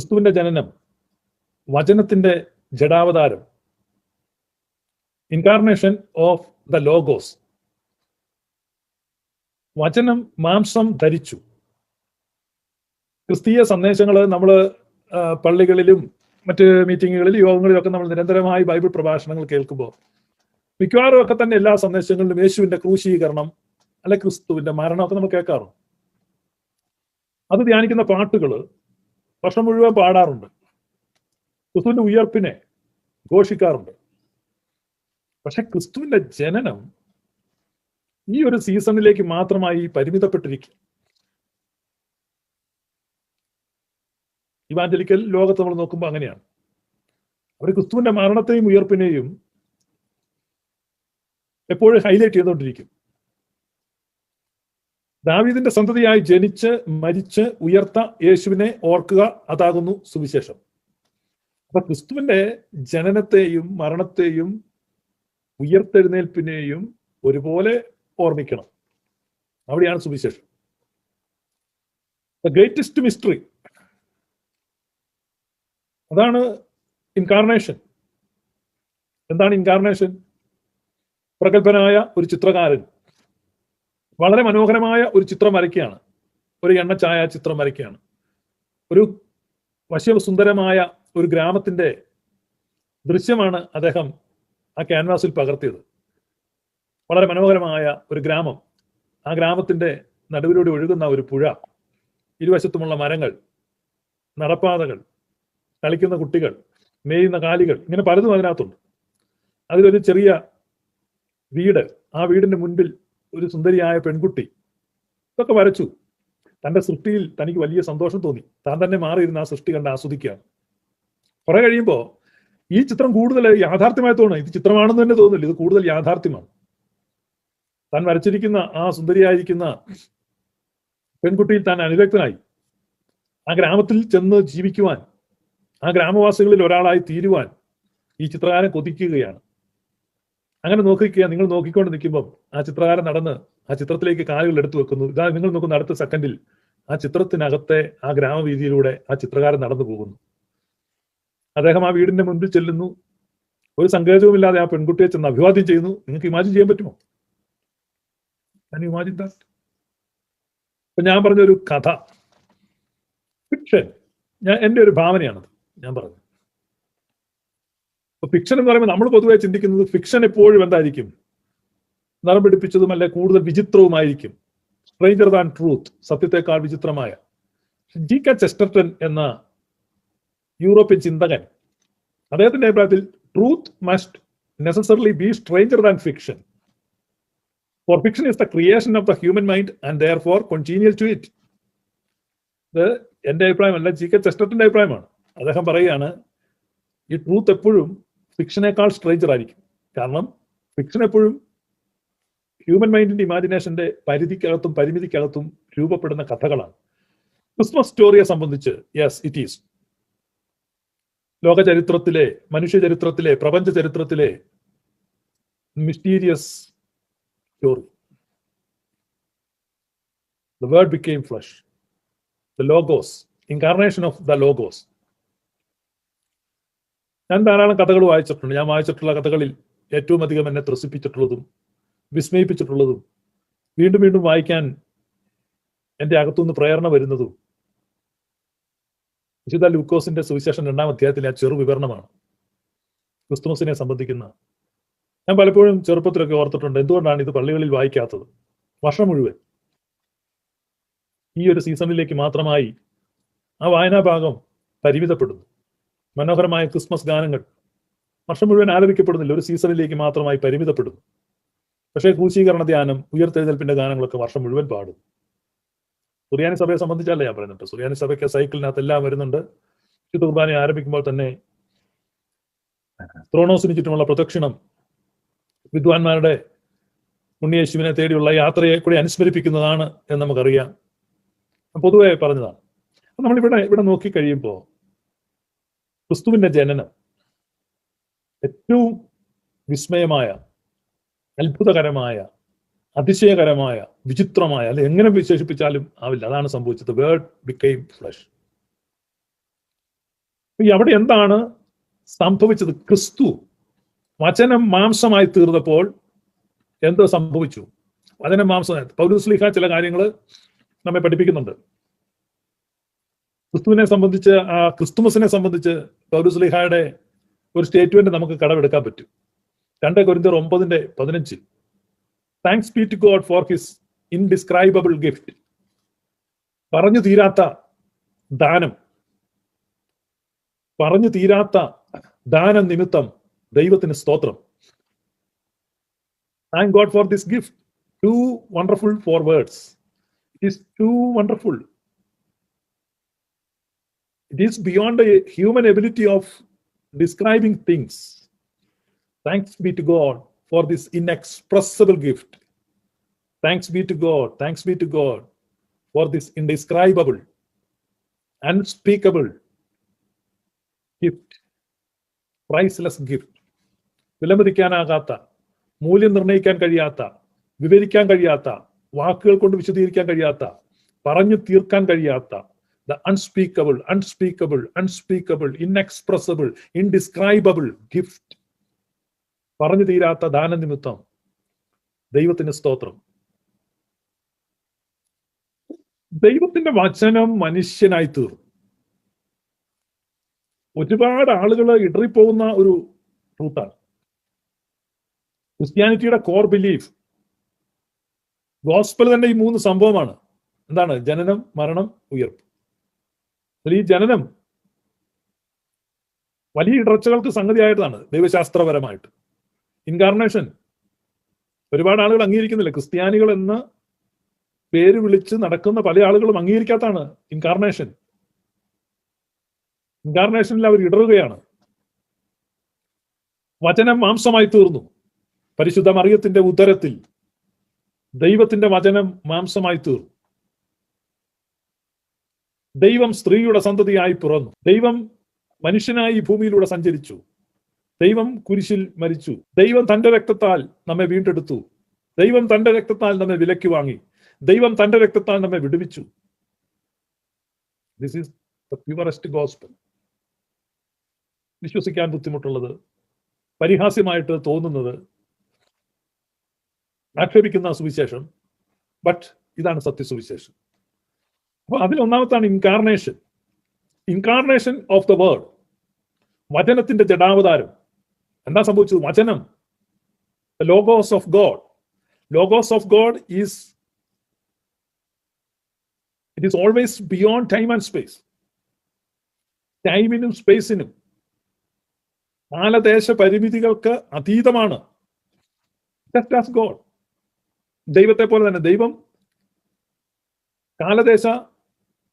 ക്രിസ്തുവിന്റെ ജനനം വചനത്തിന്റെ ജഡാവതാരം ഇൻകാർണേഷൻ ഓഫ് ദ ലോഗോസ് വചനം മാംസം ധരിച്ചു. ക്രിസ്തീയ സന്ദേശങ്ങൾ നമ്മൾ പള്ളികളിലും മറ്റ് യോഗങ്ങളിലും ഒക്കെ നമ്മൾ നിരന്തരമായി ബൈബിൾ പ്രഭാഷണങ്ങൾ കേൾക്കുമ്പോൾ മിക്കവാറും ഒക്കെ തന്നെ എല്ലാ സന്ദേശങ്ങളിലും യേശുവിന്റെ ക്രൂശീകരണം അല്ലെ ക്രിസ്തുവിന്റെ മരണമൊക്കെ നമ്മൾ കേൾക്കാറുണ്ട്. അത് ധ്യാനിക്കുന്ന പാട്ടുകൾ വർഷം മുഴുവൻ പാടാറുണ്ട്. ക്രിസ്തുവിന്റെ ഉയർപ്പിനെ ഘോഷിക്കാറുണ്ട്. പക്ഷെ ക്രിസ്തുവിന്റെ ജനനം ഈ ഒരു സീസണിലേക്ക് മാത്രമായി പരിമിതപ്പെട്ടിരിക്കും ഇവാഞ്ചലിക്കൽ ലോകത്ത് നമ്മൾ നോക്കുമ്പോൾ അങ്ങനെയാണ്. അവർ ക്രിസ്തുവിന്റെ മരണത്തെയും ഉയർപ്പിനെയും എപ്പോഴും ഹൈലൈറ്റ് ചെയ്തുകൊണ്ടിരിക്കും. ദാവീദിന്റെ സന്തതിയായി ജനിച്ച് മരിച്ച് ഉയർത്ത യേശുവിനെ ഓർക്കുക അതാകുന്നു സുവിശേഷം. അപ്പൊ ക്രിസ്തുവിന്റെ ജനനത്തെയും മരണത്തെയും ഉയർത്തെഴുന്നേൽപ്പിനെയും ഒരുപോലെ ഓർമ്മിക്കണം. അവിടെയാണ് സുവിശേഷം. ദ ഗ്രേറ്റസ്റ്റ് മിസ്റ്ററി അതാണ് ഇൻകാർണേഷൻ എന്താണ് ഇൻകാർണേഷൻ പ്രഗത്ഭനായ ഒരു ചിത്രകാരൻ. വളരെ മനോഹരമായ ഒരു ചിത്രം വരയ്ക്കുകയാണ്. ഒരു എണ്ണച്ചായ ചിത്രം വരയ്ക്കുകയാണ്. ഒരു വശ്യസുന്ദരമായ ഒരു ഗ്രാമത്തിന്റെ ദൃശ്യമാണ് അദ്ദേഹം ആ ക്യാൻവാസിൽ പകർത്തിയത്. വളരെ മനോഹരമായ ഒരു ഗ്രാമം. ആ ഗ്രാമത്തിന്റെ നടുവിലൂടെ ഒഴുകുന്ന ഒരു പുഴ. ഇരുവശത്തുമുള്ള മരങ്ങൾ നടപ്പാതകൾ കളിക്കുന്ന കുട്ടികൾ മേയുന്ന കാലികൾ ഇങ്ങനെ പലതും അതിനകത്തുണ്ട്. അതിലൊരു ചെറിയ വീട്. ആ വീടിന്റെ മുൻപിൽ ഒരു സുന്ദരിയായ പെൺകുട്ടി. ഇതൊക്കെ വരച്ചു. തന്റെ സൃഷ്ടിയിൽ തനിക്ക് വലിയ സന്തോഷം തോന്നി. താൻ തന്നെ മാറിയിരുന്ന ആ സൃഷ്ടി കണ്ട് ആസ്വദിക്കുകയാണ്. കുറെ കഴിയുമ്പോൾ ഈ ചിത്രം കൂടുതൽ യാഥാർത്ഥ്യമായി തോന്നുന്നു. ഇത് ചിത്രമാണെന്ന് തന്നെ തോന്നില്ല ഇത് കൂടുതൽ യാഥാർത്ഥ്യമാണ്. താൻ വരച്ചിരിക്കുന്ന ആ സുന്ദരിയായിരിക്കുന്ന പെൺകുട്ടിയിൽ താൻ അനുരക്തനായി. ആ ഗ്രാമത്തിൽ ചെന്ന് ജീവിക്കുവാൻ ആ ഗ്രാമവാസികളിൽ ഒരാളായി തീരുവാൻ ഈ ചിത്രകാരൻ കൊതിക്കുകയാണ്. അങ്ങനെ നോക്കിക്കുക നിങ്ങൾ നോക്കിക്കൊണ്ട് നിൽക്കുമ്പോൾ ആ ചിത്രകാരൻ നടന്ന് ആ ചിത്രത്തിലേക്ക് കാലുകൾ എടുത്തു വെക്കുന്നു. ഇതാ നിങ്ങൾ നോക്കുന്ന അടുത്ത സെക്കൻഡിൽ ആ ചിത്രത്തിനകത്തെ ആ ഗ്രാമവീതിയിലൂടെ ആ ചിത്രകാരൻ നടന്നു പോകുന്നു. അദ്ദേഹം ആ വീടിന്റെ മുൻപിൽ ചെല്ലുന്നു. ഒരു സങ്കേതവുമില്ലാതെ ആ പെൺകുട്ടിയെ ചെന്ന് അഭിവാദ്യം ചെയ്യുന്നു. നിങ്ങൾക്ക് ഇമാജിൻ ചെയ്യാൻ പറ്റുമോ? ഞാൻ ഇമാജിൻ ഇപ്പൊ ഞാൻ പറഞ്ഞ ഒരു കഥ. ഫിക്ഷൻ ഞാൻ എന്റെ ഒരു ഭാവനയാണത്. ഞാൻ പറഞ്ഞത് ഇപ്പൊ ഫിക്ഷൻ എന്ന് പറയുമ്പോൾ നമ്മൾ പൊതുവെ ചിന്തിക്കുന്നത് ഫിക്ഷൻ എപ്പോഴും എന്തായിരിക്കും? നിറം പിടിപ്പിച്ചതും അല്ലെ കൂടുതൽ വിചിത്രവുമായിരിക്കും. സ്ട്രേഞ്ചർ ദാൻ ട്രൂത്ത് സത്യത്തെക്കാൾ വിചിത്രമായ. ജി കെ ചെസ്റ്റർട്ടൻ എന്ന യൂറോപ്യൻ ചിന്തകൻ അദ്ദേഹത്തിന്റെ അഭിപ്രായത്തിൽ truth must necessarily be stranger than fiction for fiction is the creation of the human mind and therefore congenial to it ഇത് എന്റെ അഭിപ്രായമല്ല ജി കെ ചെസ്റ്റർട്ടന്റെ അഭിപ്രായമാണ്. അദ്ദേഹം പറയുകയാണ് ഈ ട്രൂത്ത് എപ്പോഴും ഫിക്ഷനേക്കാൾ സ്ട്രേഞ്ചർ ആയിരിക്കും. കാരണം ഫിക്ഷൻ എപ്പോഴും ഹ്യൂമൻ മൈൻഡിന്റെ ഇമാജിനേഷന്റെ പരിധിക്കകത്തും പരിമിതിക്കകത്തും രൂപപ്പെടുന്ന കഥകളാണ്. ക്രിസ്മസ് സ്റ്റോറിയെ സംബന്ധിച്ച് യെസ് ഇറ്റ് ഈസ് ലോക ചരിത്രത്തിലെ മനുഷ്യ ചരിത്രത്തിലെ പ്രപഞ്ച ചരിത്രത്തിലെ mysterious story the word became flesh the logos incarnation of the logos ഞാൻ ധാരാളം കഥകൾ വായിച്ചിട്ടുണ്ട്. ഞാൻ വായിച്ചിട്ടുള്ള കഥകളിൽ ഏറ്റവും അധികം എന്നെ ത്രസിപ്പിച്ചിട്ടുള്ളതും വിസ്മയിപ്പിച്ചിട്ടുള്ളതും വീണ്ടും വീണ്ടും വായിക്കാൻ എന്റെ അകത്തുനിന്ന് പ്രേരണ വരുന്നതും വിശുദ്ധ ലൂക്കോസിന്റെ സുവിശേഷം രണ്ടാം അധ്യായത്തിലെ ആ ചെറു വിവരണമാണ്. ക്രിസ്തുമസിനെ സംബന്ധിക്കുന്ന ഞാൻ പലപ്പോഴും ചെറുപ്പത്തിലൊക്കെ ഓർത്തിട്ടുണ്ട് എന്തുകൊണ്ടാണ് ഇത് പള്ളികളിൽ വായിക്കാത്തത്? വർഷം മുഴുവൻ ഈ ഒരു സീസണിലേക്ക് മാത്രമായി ആ വായനാ ഭാഗം പരിമിതപ്പെടുന്നു. മനോഹരമായ ക്രിസ്മസ് ഗാനങ്ങൾ. വർഷം മുഴുവൻ ആലപിക്കപ്പെടുന്നില്ല. ഒരു സീസണിലേക്ക് മാത്രമായി പരിമിതപ്പെടുന്നു. പക്ഷേ ക്രൂശീകരണ ധ്യാനം ഉയർത്തെഴുന്നേൽപ്പിന്റെ ഗാനങ്ങളൊക്കെ വർഷം മുഴുവൻ പാടും. സുറിയാനി സഭയെ സംബന്ധിച്ചല്ല ഞാൻ പറയുന്നുണ്ട് സുറിയാനി സഭയ്ക്ക് സൈക്കിളിനകത്ത് എല്ലാം വരുന്നുണ്ട്. വിശുദ്ധ കുർബാന ആരംഭിക്കുമ്പോൾ തന്നെ ത്രോണോസിന് ചുറ്റുമുള്ള പ്രദക്ഷിണം വിദ്വാൻമാരുടെ ഉണ്ണിയേശുവിനെ തേടിയുള്ള യാത്രയെ കൂടി അനുസ്മരിപ്പിക്കുന്നതാണ് എന്ന് നമുക്കറിയാം. പൊതുവെ പറഞ്ഞതാണ്. നമ്മളിവിടെ ഇവിടെ നോക്കിക്കഴിയുമ്പോൾ ക്രിസ്തുവിന്റെ ജനനം ഏറ്റവും വിസ്മയമായ അത്ഭുതകരമായ അതിശയകരമായ വിചിത്രമായ അല്ലെ എങ്ങനെ വിശേഷിപ്പിച്ചാലും ആവില്ല. അതാണ് സംഭവിച്ചത്. വേർഡ് ബിക്കെയിം ഫ്ലഷ് അവിടെ എന്താണ് സംഭവിച്ചത്? ക്രിസ്തു വചനം മാംസമായി തീർന്നപ്പോൾ എന്തോ സംഭവിച്ചു? വചനം മാംസമായി. പൗരസ്ലിഹ ചില കാര്യങ്ങൾ നമ്മെ പഠിപ്പിക്കുന്നുണ്ട്. ക്രിസ്തുവിനെ സംബന്ധിച്ച് ആ ക്രിസ്തുമസിനെ സംബന്ധിച്ച് പൗരസ്ലിഹയുടെ ഒരു സ്റ്റേറ്റ്മെന്റ് നമുക്ക് കടമെടുക്കാൻ പറ്റും. രണ്ട് കൊരിന്തർ ഒമ്പതിന്റെ പതിനഞ്ചിൽ thanks be to God for his indescribable gift പറഞ്ഞു തീരാത്ത ദാനം പറഞ്ഞു തീരാത്ത ദാനം നിമിത്തം ദൈവത്തിന് സ്തോത്രം. Thank God for this gift too wonderful for words it is too wonderful it is beyond a human ability of describing things thanks be to God for this inexpressible gift thanks be to God thanks be to God for this indescribable unspeakable gift priceless gift വിലമതിക്കാനാകാത്ത മൂല്യം നിർണയിക്കാൻ കഴിയാത്ത വിവരിക്കാൻ കഴിയാത്ത വാക്കുകൾ കൊണ്ട് വിശദീകരിക്കാൻ കഴിയാത്ത പറഞ്ഞു തീർക്കാൻ കഴിയാത്ത the unspeakable, unspeakable, unspeakable, inexpressible, indescribable gift. പറഞ്ഞു തീരാത്ത ദാനനിമിത്തം. ദൈവത്തിന് സ്തോത്രം. ദൈവത്തിന്റെ വചനം മനുഷ്യനായി തീർന്നു. ഒരുപാട് ആളുകൾ ഇടറിപ്പോകുന്ന ഒരു ട്രൂത്താണ് ക്രിസ്ത്യാനിറ്റിയുടെ കോർ ബിലീഫ്. ഗോസ്പൽ തന്നെ ഈ മൂന്ന് സംഭവമാണ്. എന്താണ്? ജനനം മരണം ഉയർപ്പ്. അതിൽ ഈ ജനനം വലിയ ഇടർച്ചകൾക്ക് സംഗതിയായിട്ടാണ് ദൈവശാസ്ത്രപരമായിട്ട്. ഇൻകാർണേഷൻ ഒരുപാട് ആളുകൾ അംഗീകരിക്കുന്നില്ല. ക്രിസ്ത്യാനികൾ എന്ന പേര് വിളിച്ച് നടക്കുന്ന പല ആളുകളും അംഗീകരിക്കാത്താണ് ഇൻകാർണേഷൻ ഇൻകാർണേഷനിൽ അവർ ഇടറുകയാണ്. വചനം മാംസമായി തീർന്നു. പരിശുദ്ധ മറിയത്തിന്റെ ഉദരത്തിൽ ദൈവത്തിന്റെ വചനം മാംസമായി തീർന്നു. ദൈവം സ്ത്രീയുടെ സന്തതിയായി പിറന്നു. ദൈവം മനുഷ്യനായി ഭൂമിയിലൂടെ സഞ്ചരിച്ചു. ദൈവം കുരിശിൽ മരിച്ചു. ദൈവം തന്റെ രക്തത്താൽ നമ്മെ വീണ്ടെടുത്തു. ദൈവം തന്റെ രക്തത്താൽ നമ്മെ വിലക്ക് വാങ്ങി. ദൈവം തന്റെ രക്തത്താൽ നമ്മെ വിടുവിച്ചു. This is the purest gospel വിശ്വസിക്കാൻ ബുദ്ധിമുട്ടുള്ളത് പരിഹാസ്യമായിട്ട് തോന്നുന്നത് ആക്ഷേപിക്കുന്ന സുവിശേഷം ബട്ട് ഇതാണ് സത്യസുവിശേഷം. അപ്പൊ അതിൽ ഒന്നാമത്താണ് incarnation incarnation of the word വചനത്തിന്റെ ജഡാവതാരം. എന്താ സംഭവിച്ചത്? വചനം. Logos of God logos of God is it is always beyond time and space ടൈമിനും സ്പേസിനും കാലദേശ പരിമിതികൾക്ക് അതീതമാണ്. ഗോഡ് ദൈവത്തെ പോലെ തന്നെ ദൈവം കാലദേശ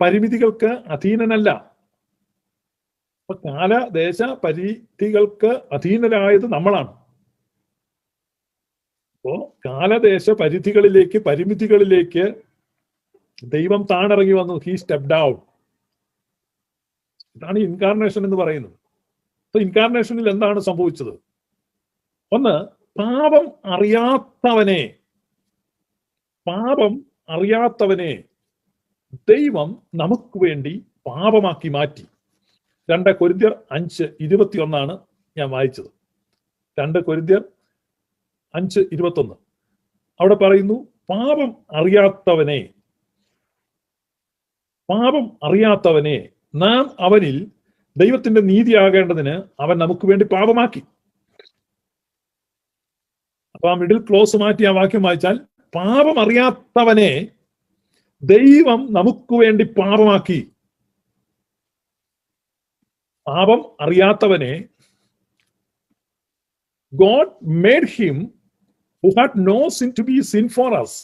പരിമിതികൾക്ക് അധീനനല്ല. അപ്പൊ കാല ദേശ പരിധികൾക്ക് അധീനരായത് നമ്മളാണ്. അപ്പോ കാലദേശ പരിധികളിലേക്ക് പരിമിതികളിലേക്ക് ദൈവം താണിറങ്ങി വന്നു. ഹീ സ്റ്റെപ്പ് ഡൗൺ ഇതാണ് ഇൻകാർണേഷൻ എന്ന് പറയുന്നത്. അപ്പൊ ഇൻകാർണേഷനിൽ എന്താണ് സംഭവിച്ചത്? ഒന്ന് പാപം അറിയാത്തവനെ പാപം അറിയാത്തവനെ ദൈവം നമുക്ക് വേണ്ടി പാപമാക്കി മാറ്റി. രണ്ട് കൊരിന്ത്യർ അഞ്ച് ഇരുപത്തിയൊന്നാണ് ഞാൻ വായിച്ചത്. രണ്ട് കൊരിന്ത്യർ അഞ്ച് ഇരുപത്തൊന്ന്. അവിടെ പറയുന്നു പാപം അറിയാത്തവനെ പാപം അറിയാത്തവനെ നാം അവനിൽ ദൈവത്തിന്റെ നീതി നീതിയാകേണ്ടതിന് അവൻ നമുക്ക് വേണ്ടി പാപമാക്കി. അപ്പൊ ആ മിഡിൽ ക്ലോസ് മാറ്റി ആ വാക്യം വായിച്ചാൽ പാപം അറിയാത്തവനെ ദൈവം നമുക്ക് വേണ്ടി പാപമാക്കി പാപം അറിയാത്തവനെ God made him who had no sin to be sin for us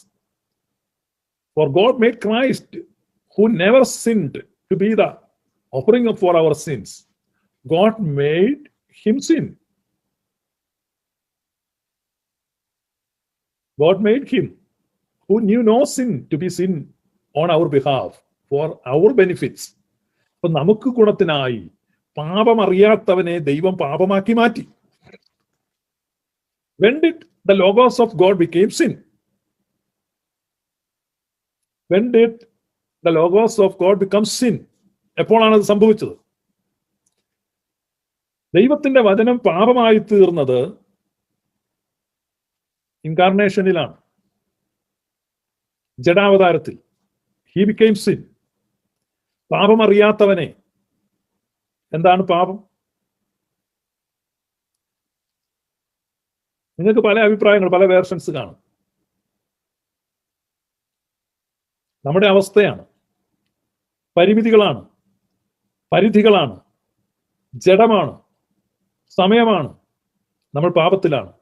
for God made Christ who never sinned to be the offering up for our sins. God made him sin. God made him who knew no sin to be sin on our behalf for our benefits. അപ്പൊ നമുക്ക് ഗുണത്തിനായി പാപം അറിയാത്തവനെ ദൈവം പാപമാക്കി മാറ്റി the logos of God became sin? When did the logos of God become sin? എപ്പോഴാണ് അത് സംഭവിച്ചത് ദൈവത്തിന്റെ വചനം പാപമായി തീർന്നത് ഇൻകാർണേഷനിലാണ് ജഡാവതാരത്തിൽ ഹി ബിക്കെയിം സിൻ പാപം അറിയാത്തവനെ. എന്താണ് പാപം? നിങ്ങൾക്ക് പല അഭിപ്രായങ്ങൾ പല വേർഷൻസ് കാണും. നമ്മുടെ അവസ്ഥയാണ്. പരിമിതികളാണ്. പരിധികളാണ്. ജഡമാണ്. സമയമാണ്. നമ്മൾ പാപത്തിലാണ്.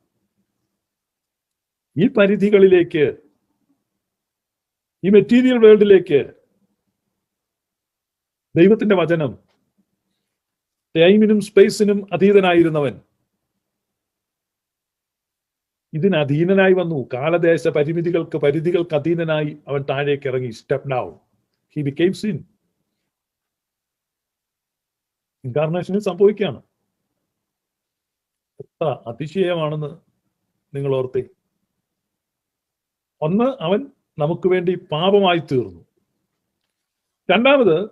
ഈ പരിധികളിലേക്ക് ഈ മെറ്റീരിയൽ വേൾഡിലേക്ക് ദൈവത്തിന്റെ വചനം ടൈമിനും സ്പേസിനും അതീതനായിരുന്നവൻ. ഇതിന് അധീനനായി വന്നു. കാലദേശ പരിമിതികൾക്ക് പരിധികൾക്ക് അധീനനായി അവൻ താഴേക്ക് ഇറങ്ങി. Step down he became sin ഇൻകാർണേഷനിൽ സംഭവിക്കുകയാണ്. എത്ര അതിശയമാണെന്ന് നിങ്ങൾ ഓർത്തേ. ഒന്ന് അവൻ നമുക്ക് വേണ്ടി പാപമായി തീർന്നു. രണ്ടാമത്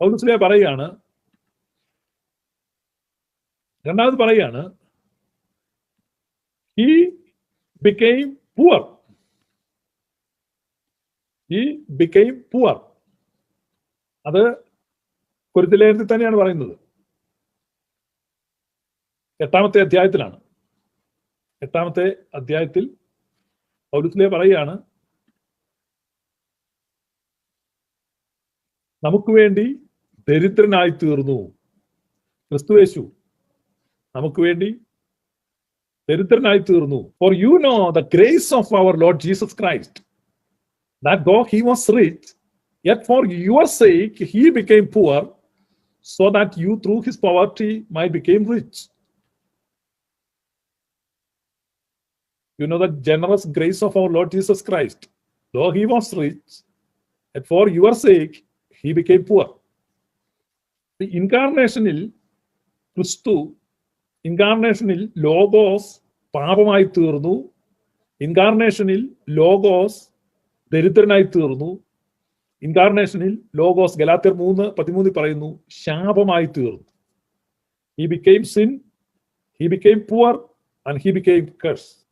പൗലസ്ലിയ പറയുകയാണ് രണ്ടാമത് പറയുകയാണ് ഈ ബിക്കെയിം പുവർ ഈ ബിക്കെയിം പുവർ അത് കുരുത്തിലേഖനത്തിൽ തന്നെയാണ് പറയുന്നത്. എട്ടാമത്തെ അധ്യായത്തിലാണ്. എട്ടാമത്തെ അധ്യായത്തിൽ പൗലുസ്ലിയ പറയുകയാണ് നമുക്ക് വേണ്ടി ദരിദ്രനായി തീർന്നു. ക്രിസ്തുവേശു നമുക്ക് വേണ്ടി ദരിദ്രനായി തീർന്നു. For you know the grace of our Lord Jesus Christ that though he was rich yet for your sake he became poor so that you through his poverty might became rich you know the generous grace of our Lord Jesus Christ. Though he was rich, and for your sake, became poor. The ഇൻകാർണേഷനിൽ ക്രിസ്തു ഇൻകാർണേഷനിൽ logos പാപമായി തീർന്നു. ഇൻകാർണേഷനിൽ logos ദരിദ്രനായി തീർന്നു. ഇൻകാർണേഷനിൽ logos ഗലാത്യർ മൂന്ന് പതിമൂന്നിൽ പറയുന്നു ശാപമായി തീർന്നു. He became sin he became poor and he became curse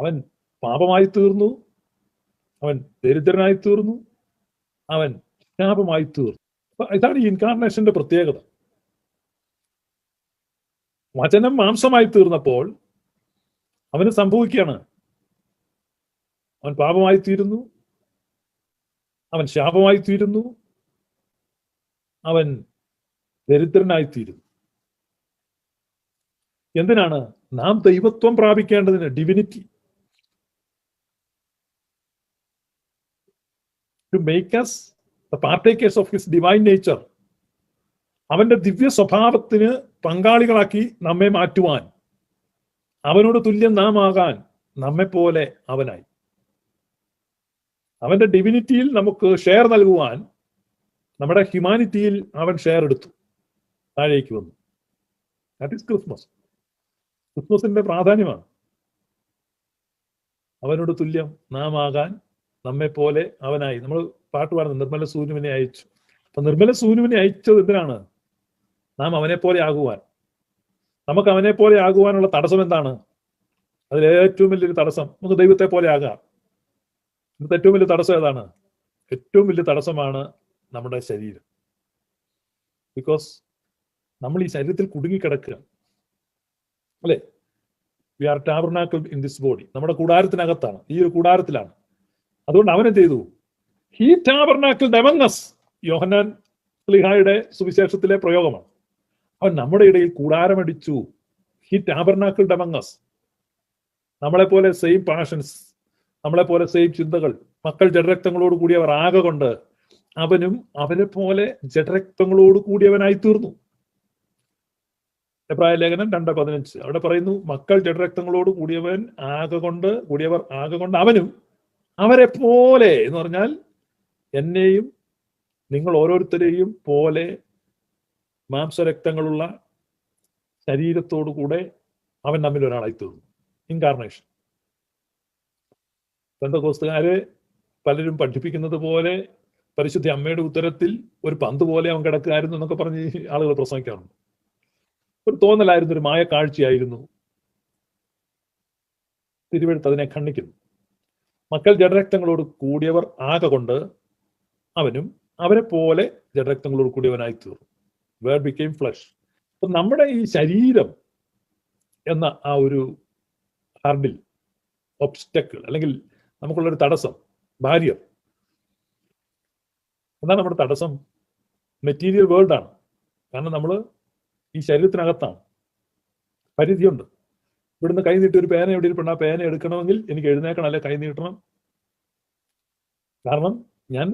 അവൻ പാപമായി തീർന്നു. അവൻ ദരിദ്രനായി തീർന്നു. അവൻ ശാപമായി തീർന്നു. ഇതാണ് ഈ ഇൻകാർണേഷന്റെ പ്രത്യേകത. വചനം മാംസമായി തീർന്നപ്പോൾ അവന് സംഭവിക്കുകയാണ്. അവൻ പാപമായി തീരുന്നു. അവൻ ശാപമായി തീരുന്നു. അവൻ ദരിദ്രനായി തീരുന്നു. എന്തിനാണ് നാം ദൈവത്വം പ്രാപിക്കേണ്ടതിന് divinity to make us the partakers of his divine nature അവന്റെ ദിവ്യ സ്വഭാവത്തിന് പങ്കാളികളാക്കി നമ്മെ മാറ്റുവാൻ. അവനോട് തുല്യം നാം ആകാൻ നമ്മെ പോലെ അവനായി. അവന്റെ ഡിവിനിറ്റിയിൽ നമുക്ക് ഷെയർ നൽകുവാൻ നമ്മുടെ ഹ്യൂമാനിറ്റിയിൽ അവൻ ഷെയർ എടുത്തു. താഴേക്ക് വന്നു. ദാറ്റ് ഈസ് ക്രിസ്മസ് ക്രിസ്മസിന്റെ പ്രാധാന്യമാണ്. അവനോട് തുല്യം നാം ആകാൻ നമ്മെ പോലെ അവനായി. നമ്മൾ പാട്ട് പാടുന്നത് നിർമ്മല സൂര്യവിനെ അയച്ചു. അപ്പൊ നിർമ്മല സൂര്യവിനെ അയച്ചത് എന്തിനാണ്? നാം അവനെ പോലെ ആകുവാൻ. നമുക്ക് അവനെ പോലെ ആകുവാനുള്ള തടസ്സം എന്താണ്? അതിൽ ഏറ്റവും വലിയൊരു തടസ്സം നമുക്ക് ദൈവത്തെ പോലെ ആകാം. ഇന്നത്തെ ഏറ്റവും വലിയ തടസ്സം ഏതാണ്? ഏറ്റവും വലിയ തടസ്സമാണ് നമ്മുടെ ശരീരം. ബിക്കോസ് നമ്മൾ ഈ ശരീരത്തിൽ കുടുങ്ങിക്കിടക്കുക. അല്ലേ? We are tabernacle in this body നമ്മുടെ കൂടാരത്തിനകത്താണ്. ഈ ഒരു കൂടാരത്തിലാണ്. അതുകൊണ്ട് അവനെ ചെയ്തു? ഹീ ടാബർനാക്കിൾ ഡെമങ്ങസ് യോഹന്നാൻ സ്ലിഹായുടെ സുവിശേഷത്തിലെ പ്രയോഗമാണ്. അവൻ നമ്മുടെ ഇടയിൽ കൂടാരമടിച്ചു. ഹി ടാബർനാക്കിൾ ഡെമങ്ങസ് നമ്മളെ പോലെ സെയിം പാഷൻസ് നമ്മളെ പോലെ സെയിം ചിന്തകൾ മക്കൾ ജഡരക്തങ്ങളോട് കൂടിയവർ ആകെ കൊണ്ട് അവനും അവനെ പോലെ ജഡരക്തങ്ങളോട് കൂടിയവനായി തീർന്നു. എബ്രായ ലേഖനം രണ്ട് പതിനഞ്ച് അവിടെ പറയുന്നു മക്കൾ ജഡരക്തങ്ങളോട് കൂടിയവൻ ആകെ കൊണ്ട് കൂടിയവർ ആകെ കൊണ്ട് അവനും അവരെ പോലെ എന്ന് പറഞ്ഞാൽ എന്നെയും നിങ്ങൾ ഓരോരുത്തരെയും പോലെ മാംസരക്തങ്ങളുള്ള ശരീരത്തോടു കൂടെ അവൻ നമ്മിൽ ഒരാളായി തീർന്നു ഇൻകാർണേഷൻ ബന്ധകോസ്തുകാര് പലരും പഠിപ്പിക്കുന്നത് പോലെ പരിശുദ്ധ അമ്മയുടെ ഉത്തരത്തിൽ ഒരു പന്ത് പോലെ അവൻ കിടക്കുകയായിരുന്നു എന്നൊക്കെ പറഞ്ഞ് ആളുകൾ പ്രസംഗിക്കാറുണ്ട്. ഒരു തോന്നലായിരുന്നു ഒരു മായ കാഴ്ചയായിരുന്നു തിരുവെടുത്ത് അതിനെ ഖണ്ഡിക്കുന്നു. മക്കൾ ജഡരക്തങ്ങളോട് കൂടിയവർ ആകെ കൊണ്ട് അവനും അവരെ പോലെ ജഡരക്തങ്ങളോട് കൂടിയവനായി തീർന്നു. വേർ ബിക്കെയിം ഫ്ലഷ് അപ്പൊ നമ്മുടെ ഈ ശരീരം എന്ന ആ ഒരു ഹർഡിൽ ഒബ്സ്റ്റക്കിൾ അല്ലെങ്കിൽ നമുക്കുള്ളൊരു തടസ്സം ബാരിയർ എന്താണ് നമ്മുടെ തടസ്സം. മെറ്റീരിയൽ വേൾഡാണ് കാരണം നമ്മൾ ഈ ശരീരത്തിനകത്താണ്. പരിധിയുണ്ട്. ഇവിടുന്ന് കൈ നീട്ടി ഒരു പേന എവിടെ ഇരിപ്പുണ്ട്? ആ പേന എടുക്കണമെങ്കിൽ എനിക്ക് എഴുന്നേക്കണം അല്ലെ കൈ നീട്ടണം. കാരണം ഞാൻ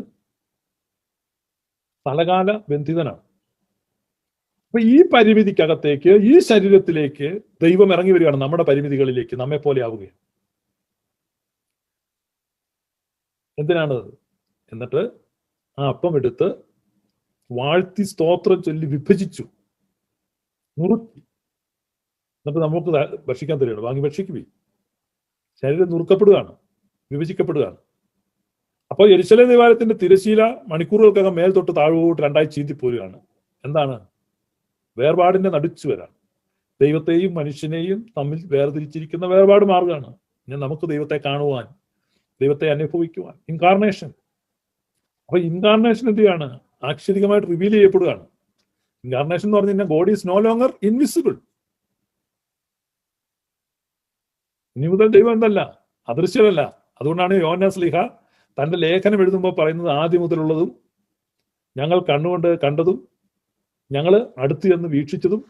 സ്ഥലകാല ബന്ധിതനാണ്. അപ്പൊ ഈ പരിമിതിക്കകത്തേക്ക് ഈ ശരീരത്തിലേക്ക് ദൈവം ഇറങ്ങി വരികയാണ് നമ്മുടെ പരിമിതികളിലേക്ക് നമ്മെ പോലെ ആവുകയാണ്. എന്തിനാണ്? എന്നിട്ട് ആ അപ്പം എടുത്ത് വാഴ്ത്തി സ്തോത്രം ചൊല്ലി വിഭജിച്ചു. നുറുക്കി എന്നിട്ട് നമുക്ക് ഭക്ഷിക്കാൻ തരികയാണ്. വാങ്ങി ഭക്ഷിക്കുവി ശരീരം നുറുക്കപ്പെടുകയാണ് വിഭജിക്കപ്പെടുകയാണ്. അപ്പോൾ എരിശല ദേവാലയത്തിന്റെ തിരശീല മണിക്കൂറുകൾക്കകം മേൽ തൊട്ട് താഴോട്ട് രണ്ടായി ചീന്തി പോരുകയാണ്. എന്താണ്? വേർപാടിന്റെ നടുച്ചു വരാൻ ദൈവത്തെയും മനുഷ്യനെയും തമ്മിൽ വേർതിരിച്ചിരിക്കുന്ന വേർപാട് മാർഗമാണ്. ഇനി നമുക്ക് ദൈവത്തെ കാണുവാൻ ദൈവത്തെ അനുഭവിക്കുവാൻ ഇൻകാർണേഷൻ അപ്പൊ ഇൻകാർണേഷൻ എന്ത് ചെയ്യാണ് ആക്ഷരികമായിട്ട് റിവീൽ ചെയ്യപ്പെടുകയാണ്. ഇൻകാർണേഷൻ എന്ന് പറഞ്ഞു കഴിഞ്ഞാൽ God is no longer invisible ഇനി മുതൽ ദൈവം എന്തല്ല? അദൃശ്യമല്ല. അതുകൊണ്ടാണ് യോനാസ് ലിഹ തന്റെ ലേഖനം എഴുതുമ്പോൾ പറയുന്നത് ആദ്യം മുതലുള്ളതും ഞങ്ങൾ കണ്ണുകൊണ്ട് കണ്ടതും ഞങ്ങൾ അടുത്ത് ചെന്ന് വീക്ഷിച്ചതും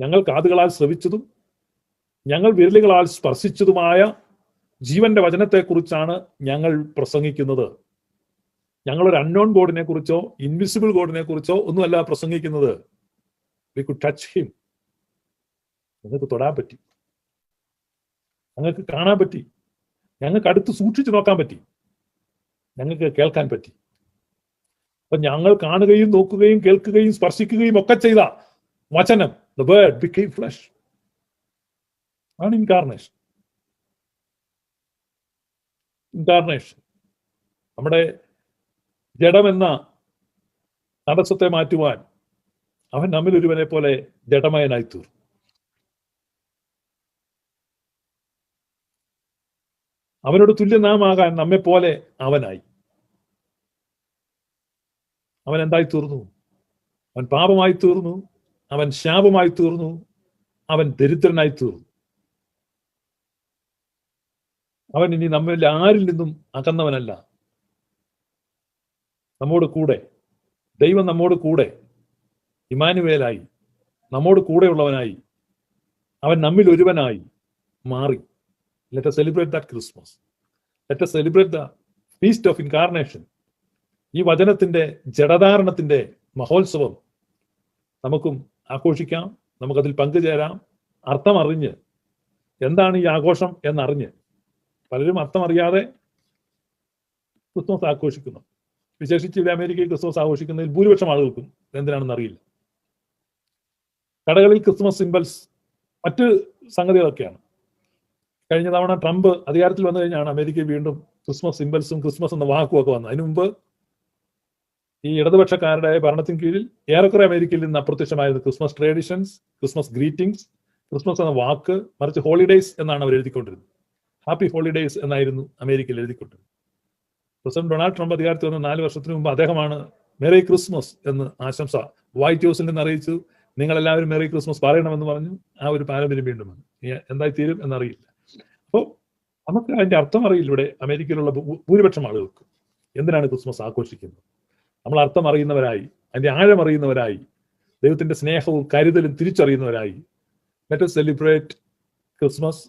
ഞങ്ങൾ കാതുകളാൽ ശ്രവിച്ചതും ഞങ്ങൾ വിരലുകളാൽ സ്പർശിച്ചതുമായ ജീവന്റെ വചനത്തെക്കുറിച്ചാണ് ഞങ്ങൾ പ്രസംഗിക്കുന്നത്. ഞങ്ങൾ ഒരു അൺനോൺ ഗോഡിനെ കുറിച്ചോ ഇൻവിസിബിൾ ഗോഡിനെ കുറിച്ചോ ഒന്നുമല്ല പ്രസംഗിക്കുന്നത്. വി കുഡ് ടച്ച് ഹിം നിങ്ങൾക്ക് തൊടാൻ പറ്റി. ഞങ്ങൾക്ക് കാണാൻ പറ്റി. ഞങ്ങൾക്ക് അടുത്ത് സൂക്ഷിച്ചു നോക്കാൻ പറ്റി. ഞങ്ങൾക്ക് കേൾക്കാൻ പറ്റി. അപ്പൊ ഞങ്ങൾ കാണുകയും നോക്കുകയും കേൾക്കുകയും സ്പർശിക്കുകയും ഒക്കെ ചെയ്ത വചനം വേർഡ് ഫ്ലഷ് ആണ് ഇൻകാർണേഷൻ ഇൻകാർണേഷൻ നമ്മുടെ ജഡമെന്ന തടസ്സത്തെ മാറ്റുവാൻ അവൻ നമ്മിൽ ഒരുവനെ പോലെ ജഡമയനായി തീർന്നു അവനോട് തുല്യനാമാകാൻ നമ്മെ പോലെ അവനായി. അവൻ എന്തായി തീർന്നു? അവൻ പാപമായി തീർന്നു. അവൻ ശാപമായി തീർന്നു. അവൻ ദരിദ്രനായി തീർന്നു. അവൻ ഇനി നമ്മിൽ ആരിൽ നിന്നും അകന്നവനല്ല. നമ്മോട് കൂടെ ദൈവം നമ്മോട് കൂടെ ഇമാനുവേലായി നമ്മോട് കൂടെയുള്ളവനായി അവൻ നമ്മിൽ ഒരുവനായി മാറി. Let that Christmas. Let us celebrate the feast of incarnation. ഈ വചനത്തിന്റെ ജഡധാരണത്തിന്റെ മഹോത്സവം നമുക്കും ആഘോഷിക്കാം നമുക്കതിൽ പങ്കുചേരാം അർത്ഥമറിഞ്ഞ് എന്താണ് ഈ ആഘോഷം എന്നറിഞ്ഞ് പലരും അർത്ഥം അറിയാതെ ക്രിസ്മസ് ആഘോഷിക്കുന്നു വിശേഷിച്ച് ഇവിടെ അമേരിക്കയിൽ ക്രിസ്മസ് ആഘോഷിക്കുന്നതിൽ ഭൂരിപക്ഷം ആളുകൾക്കും എന്തിനാണെന്ന് അറിയില്ല കടകളിൽ ക്രിസ്മസ് സിമ്പിൾസ് മറ്റ് സംഗതികളൊക്കെയാണ് കഴിഞ്ഞ തവണ ട്രംപ് അധികാരത്തിൽ വന്നു കഴിഞ്ഞാണ് അമേരിക്ക വീണ്ടും ക്രിസ്മസ് സിംബൽസും ക്രിസ്മസ് എന്ന വാക്കും ഒക്കെ വന്നത്. അതിനു മുമ്പ് ഈ ഇടതുപക്ഷക്കാരുടെ ഭരണത്തിന് കീഴിൽ ഏറെക്കുറെ അമേരിക്കയിൽ നിന്ന് അപ്രത്യക്ഷമായിരുന്നു Christmas traditions Christmas greetings Christmas എന്ന വാക്ക് മറിച്ച് ഹോളിഡേയ്സ് എന്നാണ് അവർ എഴുതിക്കൊണ്ടിരുന്നത്. ഹാപ്പി ഹോളിഡേയ്സ് എന്നായിരുന്നു അമേരിക്കയിൽ എഴുതിക്കൊണ്ടിരുന്നത്. പ്രസിഡന്റ് ഡൊണാൾഡ് ട്രംപ് അധികാരത്തിൽ വന്ന നാല് വർഷത്തിന് മുമ്പ് അദ്ദേഹമാണ് മെറി ക്രിസ്മസ് എന്ന് ആശംസ വൈറ്റ് ഹൗസിൽ നിന്ന് അറിയിച്ചു. നിങ്ങളെല്ലാവരും മെറി ക്രിസ്മസ് പറയണമെന്ന് പറഞ്ഞു. ആ ഒരു പാരമ്പര്യം വീണ്ടും വന്നു. എന്തായി തീരും എന്നറിയില്ല. അപ്പോൾ നമുക്ക് അതിന്റെ അർത്ഥം അറിയില്ല ഇവിടെ അമേരിക്കയിലുള്ള ഭൂരിപക്ഷം ആളുകൾക്ക് എന്തിനാണ് ക്രിസ്മസ് ആഘോഷിക്കുന്നത്? നമ്മൾ അർത്ഥം അറിയുന്നവരായി അതിന്റെ ആഴം അറിയുന്നവരായി ദൈവത്തിന്റെ സ്നേഹവും കരുതലും തിരിച്ചറിയുന്നവരായി ലെറ്റ് സെലിബ്രേറ്റ് ക്രിസ്മസ്